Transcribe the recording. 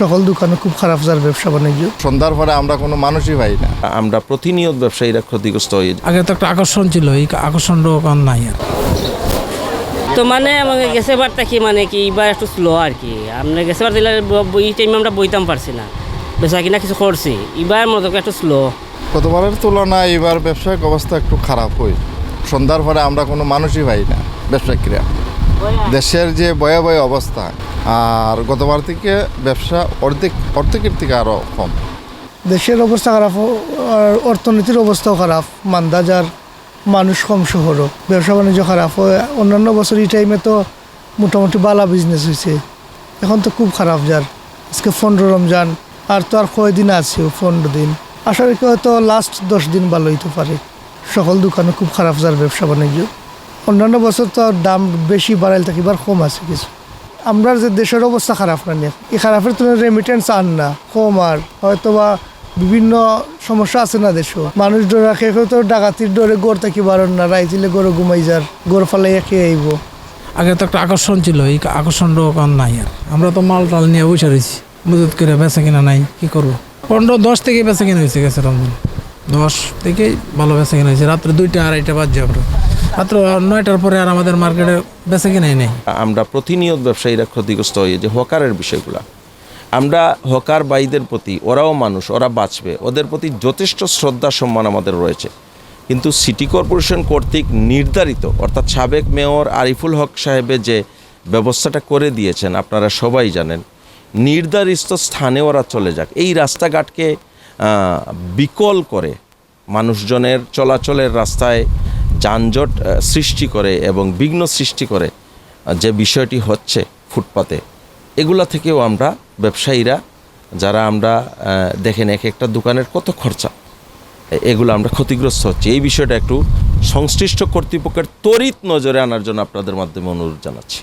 সকল দোকানে খুব খারাপ যার ব্যবসা বাণিজ্য। সন্ধ্যার পরে আমরা কোনো মানুষই পাই না। আমরা প্রতিনিয়ত ব্যবসায়ীরা ক্ষতিগ্রস্ত হয়ে আগে তো একটা আকর্ষণ ছিল এই আকর্ষণটাও এখন নাই আর। তো মানে আমাকে গেছে বার থাকি মানে কি এবার একটু স্লো আর কি। আমরা গেছে বার দিলে এই টাইমে আমরা বইতাম পারছি না। বেচা কিনা কিছু করছি এবার মতো একটু স্লো গতবারের তুলনায় এবার ব্যবসায়িক অবস্থা একটু খারাপ হয় সন্ধ্যার পরে আমরা কোনো মানুষই পাই না ব্যবসায়িকরা। দেশের যে ভয়াবহ অবস্থা, আর গতবার থেকে ব্যবসা অর্ধেক, অর্ধেকের থেকে আরও কম। দেশের অবস্থা খারাপ অর্থনীতির অবস্থাও খারাপ মান্দা যার মানুষ কম শহরও ব্যবসা বাণিজ্য খারাপ অন্যান্য বছর এই টাইমে তো মোটামুটি বালা বিজনেস হয়েছে। এখন তো খুব খারাপ যার। আজকে পনেরো রমজান, আর তো আর কয়দিন আছে পনেরো দিন। আশা রাখি হয়তো লাস্ট দশ দিন ভালো হইতে পারে। সকল দোকানে খুব খারাপ যার ব্যবসা বাণিজ্য। অন্যান্য বছর তো দাম বেশি বাড়াইল থাকে, এবার কম আছে কিছু। আমরা যে দেশের অবস্থা খারাপ না নিয়ে, এই খারাপের তুলনায় রেমিটেন্স আন না, কম আর। হয়তো বা বিভিন্ন সমস্যা আছে না দেশও। মানুষ ডরে রাখে হয়তো ডাকাতির ডরে গড় থাকি বারণ না রাইছিলে গরু ঘুমাই যার গড় ফালাইয়া খেয়ে আইব। আগে তো একটা আকর্ষণ ছিল, এই আকর্ষণটাও এখন নাই আর। আমরা তো মাল টাল নিয়ে বসে রয়েছি, মজুত করে বেচা কিনা নাই, কি করব? পনেরো দশ থেকে বেচা কিনা হয়েছে গেছে রমজান। দশ থেকেই ভালো বেচা কিনা হয়েছে। রাত্রে দুইটা আড়াইটা বাজছে আমরা রাত্র নয়টার পরে আর আমাদের মার্কেটে বেচা কিনাই নেই। আমরা প্রতিনিয়ত ব্যবসায়ীরা ক্ষতিগ্রস্ত হয়ে যে হকারের বিষয়গুলো। আমরা হকার বাইদের প্রতি, ওরাও মানুষ, ওরা বাঁচবে। ওদের প্রতি যথেষ্ট শ্রদ্ধা, সম্মান আমাদের রয়েছে। কিন্তু সিটি কর্পোরেশন কর্তৃক নির্ধারিত, অর্থাৎ সাবেক মেয়র আরিফুল হক সাহেবের যে ব্যবস্থাটা করে দিয়েছেন, আপনারা সবাই জানেন, নির্ধারিত স্থানে ওরা চলে যাক। এই রাস্তাঘাটকে বিকল করে মানুষজনের চলাচলের রাস্তায় যানজট সৃষ্টি করে এবং বিঘ্ন সৃষ্টি করে যে বিষয়টি হচ্ছে ফুটপাতে। এগুলা থেকেও আমরা ব্যবসায়ীরা, যারা আমরা দেখেন এক একটা দোকানের কত খরচা এগুলো আমরা ক্ষতিগ্রস্ত হচ্ছি। এই বিষয়টা একটু সংশ্লিষ্ট কর্তৃপক্ষের তড়িৎ নজরে আনার জন্য আপনাদের মাধ্যমে অনুরোধ জানাচ্ছি।